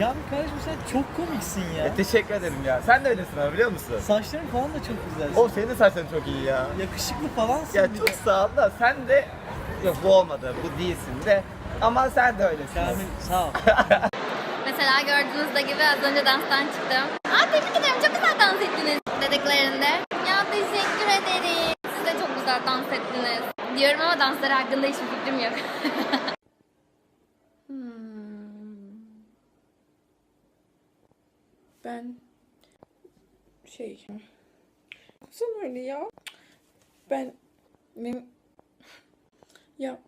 Ya bir kardeşim sen çok komiksin ya. E, teşekkür ederim ya. Sen de öylesin ama biliyor musun? Saçların falan da çok güzel. O senin de saçların çok iyi ya. Yakışıklı falansın. Ya bir çok de. sağ ol da sen de yok bu olmadı bu değilsin de ama sen de öylesin. Kamil sağ ol. Mesela gördüğünüz de gibi az önce danstan çıktım. Aa tebrik ederim çok güzel dans ettiniz dediklerinde. Ya teşekkür ederim. Siz de çok güzel dans ettiniz. Diyorum ama dansları hakkında hiçbir fikrim yok. Ben şey Sen öyle ya. Ben benim ya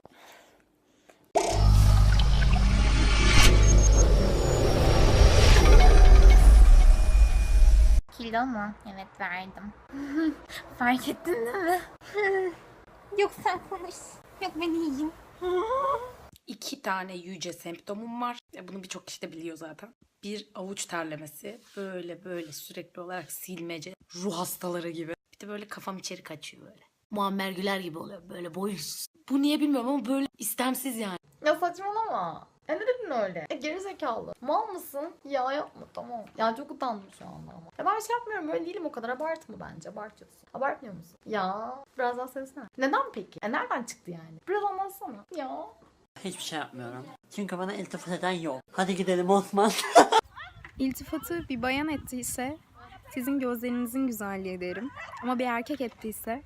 Kilo mu? Evet verdim. Fark ettin değil mi? Yok sen konuş. Yok ben iyiyim. İki tane yüce semptomum var. Bunu birçok kişi de biliyor zaten. Bir avuç terlemesi. Böyle böyle sürekli olarak silmece. Ruh hastaları gibi. Bir de böyle kafam içeri kaçıyor böyle. Muammer Güler gibi oluyor. Böyle boyunsuz. Bu niye bilmiyorum ama böyle istemsiz yani. Ya saçmalama. E ne dedin öyle? E geri zekalı. Mal mısın? Ya yapma tamam. Ya çok utandım şu anda ama. Ya ben şey yapmıyorum böyle değilim o kadar abartma bence. Abartıyorsun. Abartmıyor musun? Ya biraz daha sevsene. Neden peki? E nereden çıktı yani? Biraz anlatsana. Ya. Hiçbir şey yapmıyorum. Çünkü bana iltifat eden yok. Hadi gidelim Osman. İltifatı bir bayan ettiyse sizin gözlerinizin güzelliği derim. Ama bir erkek ettiyse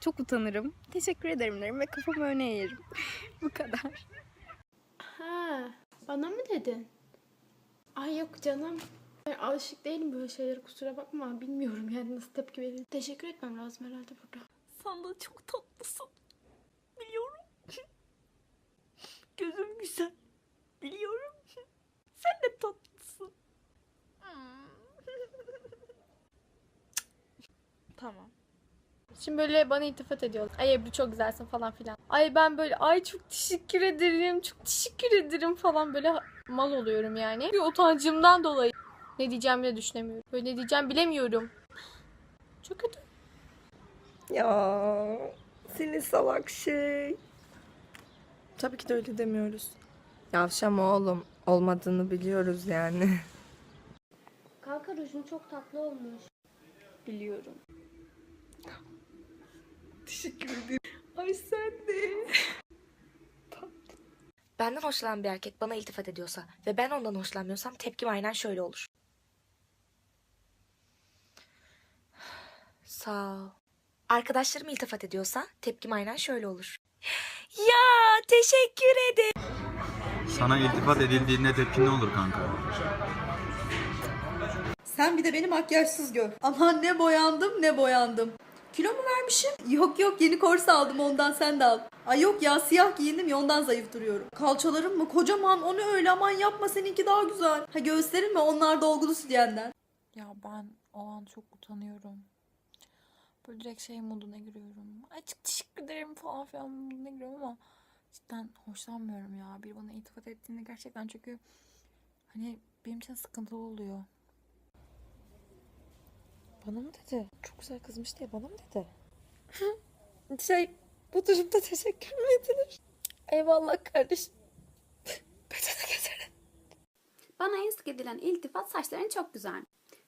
çok utanırım. Teşekkür ederim derim ve kafamı öne eğerim. Bu kadar. Ha, bana mı dedin? Ay yok canım. Ben alışık değilim böyle şeylere kusura bakma. Bilmiyorum yani nasıl tepki veririm. Teşekkür etmem lazım herhalde burada. Sen de çok tatlısın. Biliyorum. Gözüm güzel. Biliyorum. Sen de tatlısın. Tamam. Şimdi böyle bana iltifat ediyorlar. Ay Ebru çok güzelsin falan filan. Ay ben böyle ay çok teşekkür ederim. Çok teşekkür ederim falan böyle mal oluyorum yani. Bir utancımdan dolayı. Ne diyeceğimi de düşünemiyorum. Böyle ne diyeceğim bilemiyorum. Çok kötü. Ya seni salak şey. Tabii ki de öyle demiyoruz. Yavşam oğlum. Olmadığını biliyoruz yani. Kanka rujun çok tatlı olmuş. Biliyorum. Teşekkür ederim. Ay sen de. Benden hoşlanan bir erkek bana iltifat ediyorsa ve ben ondan hoşlanmıyorsam tepkim aynen şöyle olur. Sağ ol. Arkadaşlarım iltifat ediyorsa tepkim aynen şöyle olur. Ya teşekkür ederim. Sana iltifat edildiğinde tepkin ne olur kanka? Sen bir de beni makyajsız gör. Aman ne boyandım ne boyandım. Kilo mu vermişim? Yok yok yeni korse aldım ondan sen de al. Ay yok ya siyah giyindim ya ondan zayıf duruyorum. Kalçalarım mı kocaman onu öyle aman yapma seninki daha güzel. Ha göğüslerim mi onlar dolgulu sütyenden. Ya ben o an çok utanıyorum. Böyle direkt şey moduna giriyorum. Ay çok teşekkür ederim falan filan moduna giriyorum ama cidden hoşlanmıyorum ya. Bir bana iltifat ettiğinde gerçekten çünkü hani benim için sıkıntılı oluyor. Bana mı dedi? Çok güzel kızmış diye bana mı dedi? şey bu durumda teşekkür mü edilir? Eyvallah kardeşim. Bana en sık edilen iltifat saçların çok güzel.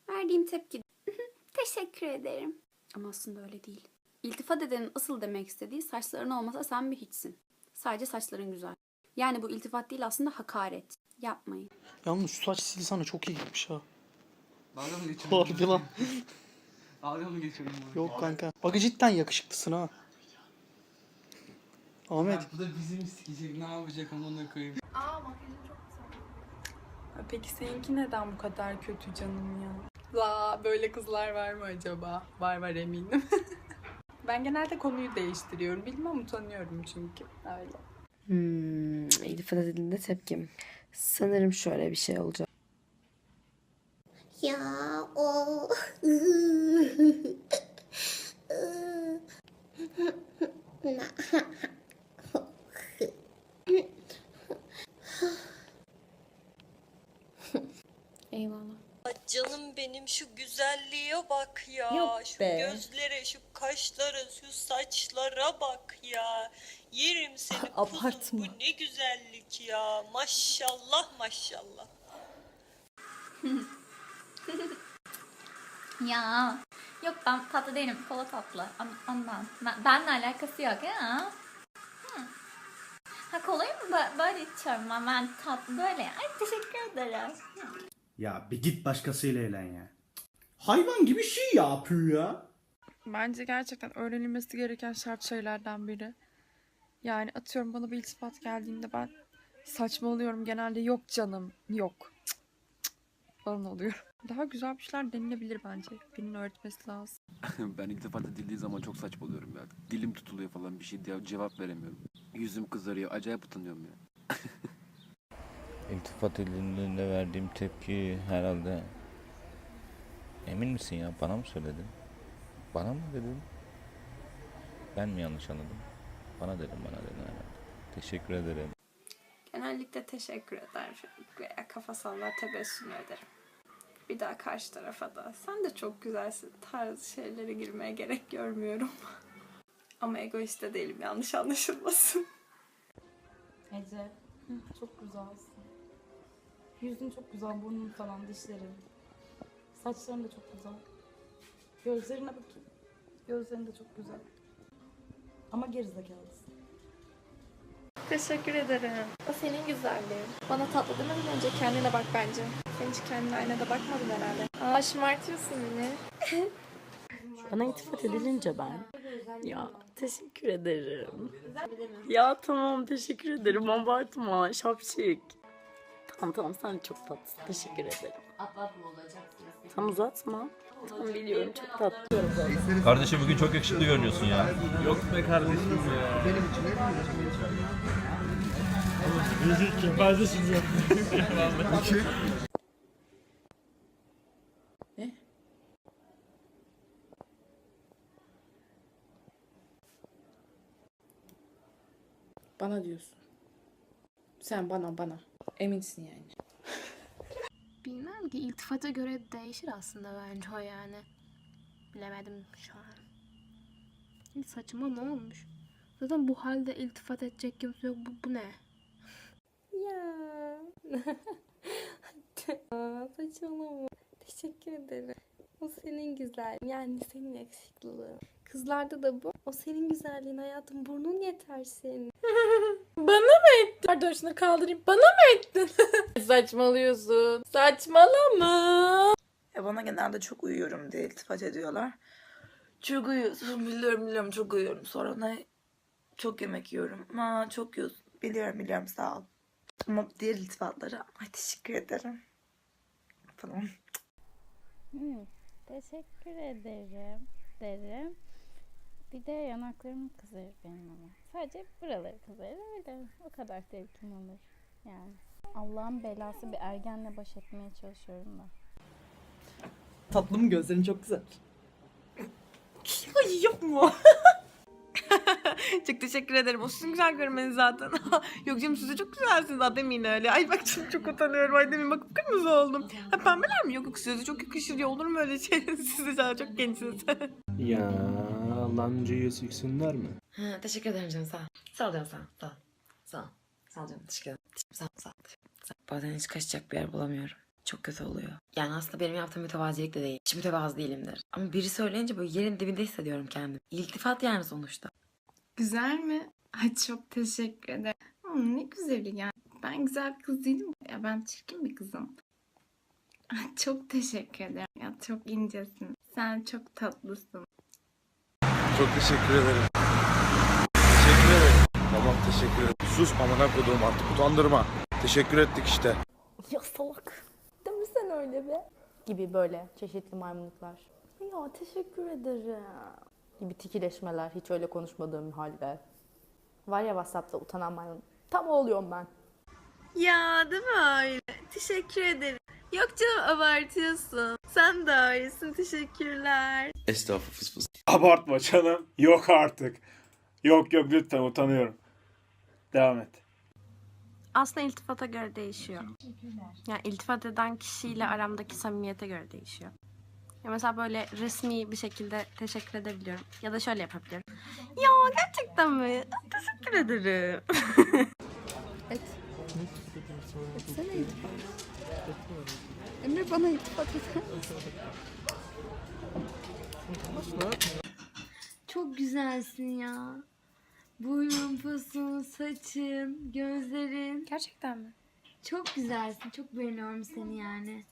Verdiğim tepki teşekkür ederim. Ama aslında öyle değil. İltifat edenin asıl demek istediği saçların olmasa sen bir hiçsin. Sadece saçların güzel. Yani bu iltifat değil aslında hakaret. Yapmayın. Yalnız şu saç stili sana çok iyi gitmiş ha. Dalga mı geçiyorsun? Harbi lan. Dalga mı geçiyorsun? Yok kanka. Bak cidden yakışıklısın ha. Ahmet. Bu da bizim sikecek ne yapacak onu koyayım. Peki seninki neden bu kadar kötü canım ya? La böyle kızlar var mı acaba? Var var eminim. ben genelde konuyu değiştiriyorum. Bilmem utanıyorum çünkü. Öyle. Hmm, iltifat edildiğinde tepkim. Sanırım şöyle bir şey olacak. Ya o. Eyvallah. Canım benim şu güzelliğe bak ya. Yok şu be. gözlere, şu kaşlara, şu saçlara bak ya. Yerim seni kuzum. Abartma. Bu ne güzellik ya. Maşallah maşallah. ya yok ben tatlı değilim. Kola tatlı. Ondan. Ben, benimle alakası yok ya. Ha kolayı mı bö- böyle içiyorum ama ben tatlı böyle. Ay teşekkür ederim. Ya bir git başkasıyla eğlen ya. Hayvan gibi şey yapıyor ya. Bence gerçekten öğrenilmesi gereken şart şeylerden biri. Yani atıyorum bana bir iltifat geldiğinde ben saçmalıyorum genelde yok canım yok cık, cık falan oluyorum. Daha güzel bir şeyler denilebilir bence. Birinin öğretmesi lazım. ben iltifat edildiği zaman çok saçmalıyorum ya. Dilim tutuluyor falan bir şey diye cevap veremiyorum. Yüzüm kızarıyor. Acayip utanıyorum ya. İltifat edildiğinde verdiğim tepki herhalde... Emin misin ya? Bana mı söyledin? Bana mı dedin? Ben mi yanlış anladım? Bana dedim, bana dedin herhalde. Teşekkür ederim. Genellikle teşekkür eder veya kafa sallar tebessüm ederim. Bir daha karşı tarafa da sen de çok güzelsin tarz şeylere girmeye gerek görmüyorum. Ama egoist de değilim yanlış anlaşılmasın. Ece, çok güzelsin. Yüzün çok güzel, burnun falan, dişlerin. Saçların da çok güzel. Gözlerine bakayım. Gözlerin de çok güzel. Ama gerizekalısın. Teşekkür ederim. O senin güzelliğin. Bana tatlı demeden önce kendine bak bence. Sen hiç kendine aynada bakmadın herhalde. Aa şımartıyorsun beni. Bana iltifat edilince ben. Ya teşekkür ederim. Ya tamam teşekkür ederim. Abartma şapşik. Tamam tamam sen çok tatlısın. Teşekkür ederim. Tam uzatma. Tamam biliyorum çok tatlı. Kardeşim bugün çok yakışıklı görünüyorsun ya. Yok be kardeşim ya. Benim için Bana diyorsun. Sen bana bana. Eminsin yani. Bilmem ki iltifata göre değişir aslında bence o yani. Bilemedim şu an. Hiç saçma ne olmuş? Zaten bu halde iltifat edecek kimse yok. Bu, bu ne? Ya. Saçmalama. Teşekkür ederim. O senin güzel. Yani senin yakışıklılığın. Kızlarda da bu. O senin güzelliğin hayatım. Burnun yeter senin. Bana mı ettin? Pardon şunu kaldırayım. Bana mı ettin? Saçmalıyorsun. Saçmalama. Ya bana genelde çok uyuyorum diye iltifat ediyorlar. Çok uyuyorsun biliyorum biliyorum çok uyuyorum. Sonra ne çok yemek yiyorum. Aa çok yiyorsun. Biliyorum biliyorum sağ ol. Ama diğer iltifatlara ay teşekkür ederim. Falan. teşekkür ederim. Derim. Bir de yanaklarım kızarır benim ama. Sadece buraları kızarır öyle. O kadar tepkim olur. Yani. Allah'ın belası bir ergenle baş etmeye çalışıyorum da. Tatlım gözlerin çok güzel. Ay yapma. çok teşekkür ederim. O sizin güzel görmeniz zaten. Yok canım siz de çok güzelsiniz. Aa, demeyin öyle. Ay bak şimdi çok utanıyorum. Ay demin bak kırmızı oldum. Ha pembeler mi? Yok yok size de çok yakışır ya. Olur mu öyle şey? siz de daha çok gençsiniz. Ya lancıyı siksinler mi? Ha, teşekkür ederim canım sağ ol. Sağ ol canım sağ ol. Sağ ol. Sağ ol. Sağ ol canım teşekkür ederim. Sağ ol sağ ol. Sağ ol. Bazen hiç kaçacak bir yer bulamıyorum. Çok kötü oluyor. Yani aslında benim yaptığım mütevazilik de değil. Hiç mütevazı değilimdir. Ama biri söyleyince böyle yerin dibinde hissediyorum kendimi. İltifat yani sonuçta. Güzel mi? Ay çok teşekkür ederim. Hmm, ne güzeli ya. Ben güzel bir kız değilim. Ya ben çirkin bir kızım. Ay, Çok teşekkür ederim. Ya çok incesin. Sen çok tatlısın. Çok teşekkür ederim. Teşekkür ederim. Tamam teşekkür ederim. Sus amına koduğum artık utandırma. Teşekkür ettik işte. Ya salak. Değil mi sen öyle be? Gibi böyle çeşitli maymunluklar. Ya teşekkür ederim. Gibi tikileşmeler hiç öyle konuşmadığım halde. Var ya Whatsapp'ta utanan maymun. Tam oluyorum ben. Ya değil mi öyle? Teşekkür ederim. Yok canım abartıyorsun. Sen de öylesin. Teşekkürler. Estağfurullah fıs fıs. Abartma canım. Yok artık. Yok yok lütfen utanıyorum. Devam et. Aslında iltifata göre değişiyor. Yani iltifat eden kişiyle aramdaki samimiyete göre değişiyor. Ya mesela böyle resmi bir şekilde teşekkür edebiliyorum. Ya da şöyle yapabiliyorum. Ya gerçekten mi? Teşekkür ederim. Et. Etsene iltifat. Emre bana iltifat eder Çok güzelsin ya. Boyun, posun, saçın, gözlerin. Gerçekten mi? Çok güzelsin. Çok beğeniyorum seni yani.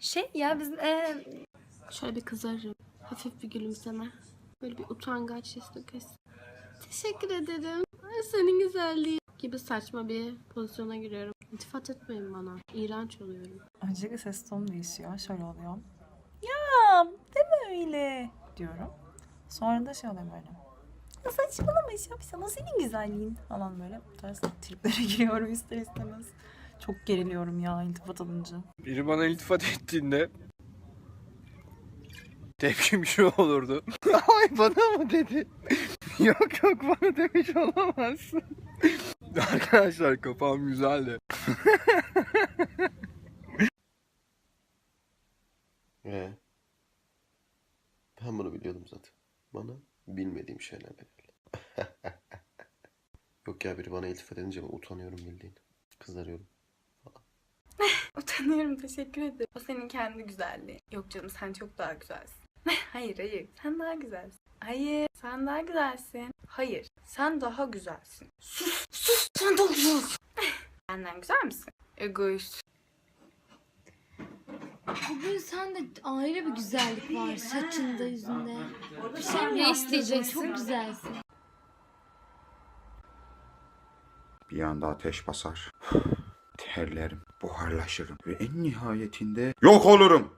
Şey ya biz e, şöyle bir kızarım. Hafif bir gülümseme. Böyle bir utangaç kes. Teşekkür ederim. Ay, Senin güzelliği gibi saçma bir pozisyona giriyorum. İltifat etmeyin bana. İğrenç oluyorum. Öncelikle ses tonu değişiyor. Şöyle oluyor. Ya deme öyle diyorum. Sonra da şey oluyor böyle. Ya saçmalama şapşal o senin güzelliğin falan böyle. Bu tarz triplere giriyorum ister istemez. Çok geriliyorum ya iltifat alınca. Biri bana iltifat ettiğinde tepkim şu olurdu. Ay bana mı dedi? yok yok bana demiş olamazsın. Arkadaşlar kafam güzeldi. Ee, ben bunu biliyordum zaten. Bana bilmediğim şeyler geldi. Yok ya biri bana iltifat edince ben utanıyorum bildiğin. Kızarıyorum. Utanıyorum teşekkür ederim. O senin kendi güzelliğin. Yok canım sen çok daha güzelsin. hayır hayır sen daha güzelsin. Hayır sen daha güzelsin. Hayır sen daha güzelsin. Sus sus sen daha güzelsin. Benden güzel misin? Egoist. Bugün sende ayrı bir güzellik var. Saçında, yüzünde. Bir şey mi Ne isteyeceksin? Çok güzelsin. Bir anda ateş basar. Terlerim, buharlaşırım ve en nihayetinde yok olurum.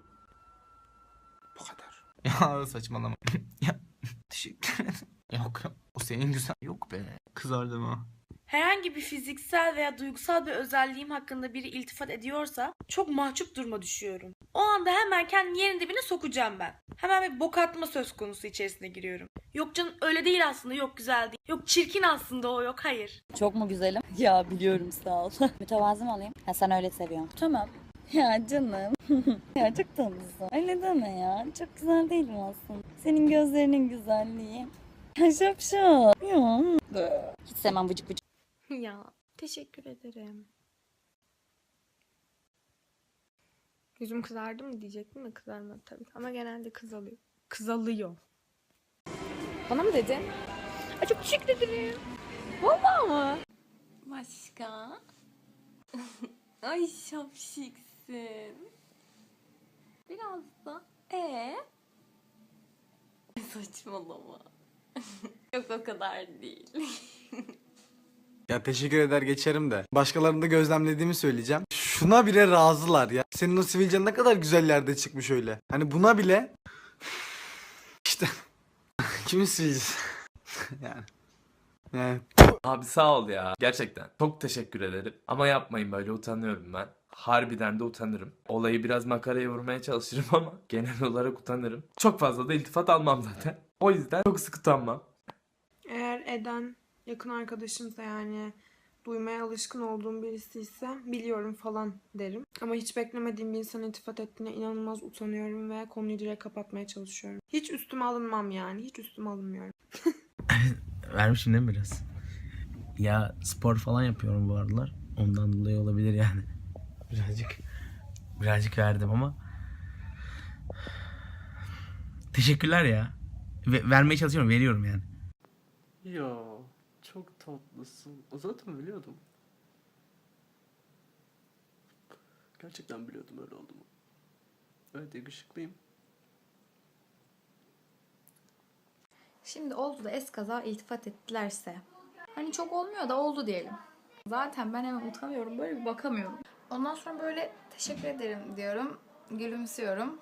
Ya saçmalama. ya teşekkür ederim. Yok o senin güzel. Yok be. Kızardım ha. Herhangi bir fiziksel veya duygusal bir özelliğim hakkında biri iltifat ediyorsa çok mahcup duruma düşüyorum. O anda hemen kendimi yerin dibine sokacağım ben. Hemen bir bok atma söz konusu içerisine giriyorum. Yok canım öyle değil aslında yok güzel değil. Yok çirkin aslında o yok hayır. Çok mu güzelim? Ya biliyorum sağ ol. Mütevazı mı olayım? Ha sen öyle seviyorsun. Tamam. Ya canım. ya çok tatlısın. Öyle deme ya. Çok güzel değil mi aslında? Senin gözlerinin güzelliği. Şapşal. Ya. Hiç sevmem vıcık vıcık. ya teşekkür ederim. Yüzüm kızardı mı diyecektim de kızarmadı tabii. Ama genelde kızalıyor. Kızalıyor. Bana mı dedin? Ay çok teşekkür ederim. Vallahi mı? Başka? Ay şapşiksin. Biraz da. Ee? Saçmalama. Yok o kadar değil. Ya teşekkür eder geçerim de. Başkalarını da gözlemlediğimi söyleyeceğim. Şuna bile razılar ya. Senin o sivilcen ne kadar güzel yerde çıkmış öyle. Hani buna bile... işte... Kimin sivilcesi? yani... Yani... Abi sağ ol ya. Gerçekten. Çok teşekkür ederim. Ama yapmayın böyle utanıyorum ben. Harbiden de utanırım. Olayı biraz makaraya vurmaya çalışırım ama genel olarak utanırım. Çok fazla da iltifat almam zaten. O yüzden çok sık utanmam. Eğer Eden yakın arkadaşımsa yani duymaya alışkın olduğum birisi ise biliyorum falan derim. Ama hiç beklemediğim bir insana iltifat ettiğine inanılmaz utanıyorum ve konuyu direkt kapatmaya çalışıyorum. Hiç üstüme alınmam yani. Hiç üstüme alınmıyorum. Vermişim değil mi biraz? Ya spor falan yapıyorum bu aralar. Ondan dolayı olabilir yani. Birazcık birazcık verdim ama teşekkürler ya. Ve- vermeye çalışıyorum, veriyorum yani. Ya çok tatlısın. Zaten biliyordum. Gerçekten biliyordum öyle olduğumu. Evet yakışıklıyım. Şimdi oldu da eskaza iltifat ettilerse. Hani çok olmuyor da oldu diyelim. Zaten ben hemen utanıyorum. Böyle bir bakamıyorum. Ondan sonra böyle teşekkür ederim diyorum. Gülümsüyorum.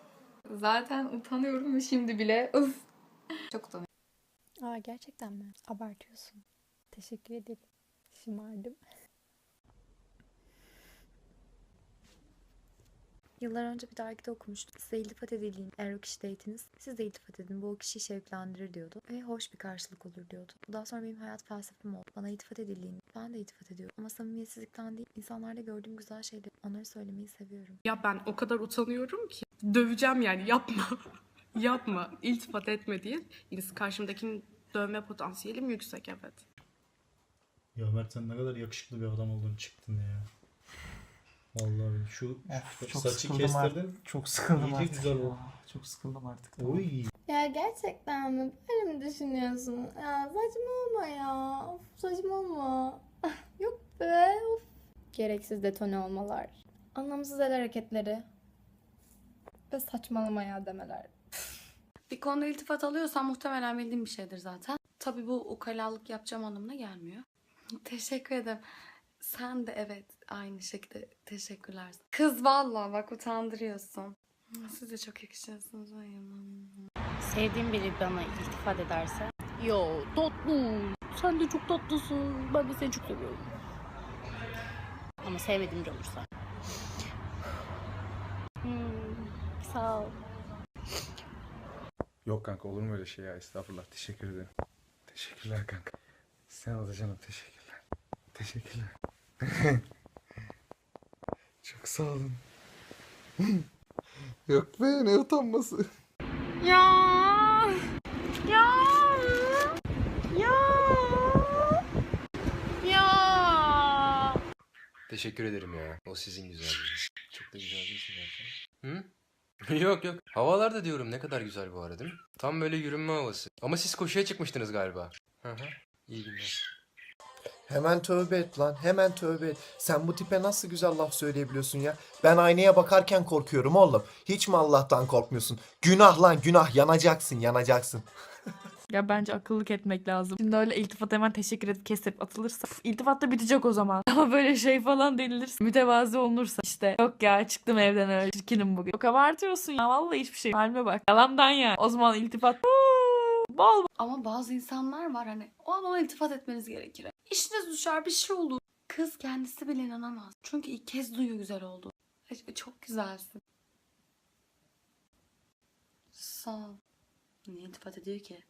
Zaten utanıyorum şimdi bile uf. Çok utanıyorum. Aa gerçekten mi? Abartıyorsun. Teşekkür ederim. Şımardım. Yıllar önce bir dergide okumuştum. Size iltifat edildiğin eğer o kişi date'iniz, siz de iltifat edin. Bu o kişiyi şevklendirir diyordu. Ve hoş bir karşılık olur diyordu. Daha sonra benim hayat felsefem oldu. Bana iltifat edildiğini, ben de iltifat ediyorum. Ama samimiyetsizlikten değil, insanlarda gördüğüm güzel şeyleri, onları söylemeyi seviyorum. Ya ben o kadar utanıyorum ki. Döveceğim yani yapma. yapma. İltifat etme diye. Karşımdakinin dövme potansiyelim yüksek evet. Ya Mert sen ne kadar yakışıklı bir adam olduğunu çıktın ya. Vallahi şu, Of, şu çok saçı sıkıldım kestirdin. artık. Çok sıkıldım İyice artık güzel ya. oldu. Çok sıkıldım artık. Oy. Ya gerçekten mi? Böyle mi düşünüyorsun? Ya saçmalama ya. Of, saçmalama. Yok be. Of. Gereksiz detone olmalar. Anlamsız el hareketleri. Ve saçmalama ya demeler. Bir konuda iltifat alıyorsan muhtemelen bildiğim bir şeydir zaten. Tabii bu ukalalık yapacağım anlamına gelmiyor. Teşekkür ederim. Sen de evet aynı şekilde teşekkürler. Kız vallahi bak utandırıyorsun. Siz de çok yakışıyorsunuz. Sevdiğim biri bana iltifat ederse Yo tatlı. Sen de çok tatlısın. Ben de seni çok seviyorum. ama sevmediğim biri olursa. Hmm, sağ ol. Yok kanka olur mu öyle şey ya estağfurullah teşekkür ederim. Teşekkürler kanka. Sen ol canım teşekkürler. Teşekkürler. Çok sağ olun. Yok be ne utanması. Ya. Ya. Ya. Ya. Teşekkür ederim ya. O sizin güzelliğiniz. Çok da güzel değilsin zaten. Hı? yok yok. Havalar da diyorum ne kadar güzel bu arada değil mi? Tam böyle yürünme havası. Ama siz koşuya çıkmıştınız galiba. Hı hı. İyi günler. Hemen tövbe et lan. Hemen tövbe et. Sen bu tipe nasıl güzel laf söyleyebiliyorsun ya? Ben aynaya bakarken korkuyorum oğlum. Hiç mi Allah'tan korkmuyorsun? Günah lan günah. Yanacaksın yanacaksın. Ya bence akıllık etmek lazım. Şimdi öyle iltifat hemen teşekkür edip kesip atılırsa pf, iltifat da bitecek o zaman. Ama böyle şey falan denilirse mütevazi olunursa işte yok ya çıktım evden öyle çirkinim bugün. Yok abartıyorsun ya vallahi hiçbir şey. Halime bak. Yalandan ya. O zaman iltifat bol bol. Ama bazı insanlar var hani o an ona iltifat etmeniz gerekir. İşiniz düşer bir şey olur. Kız kendisi bile inanamaz. Çünkü ilk kez duyuyor güzel oldu. Çok güzelsin. Sağ ol. Niye iltifat ediyor ki?